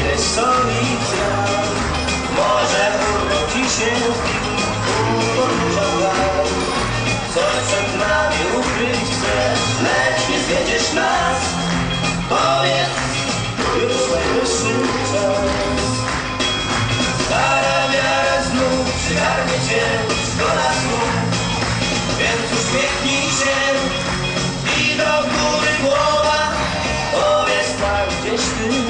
ile soli. Może urodzi się dużo lat. Coś ukryć chce, lecz nie nas. Powiedz, już najwyższy czas. Stara wiara znów przygarnie cię, szkoda słów, więc uśmiechnij się i do góry. geçti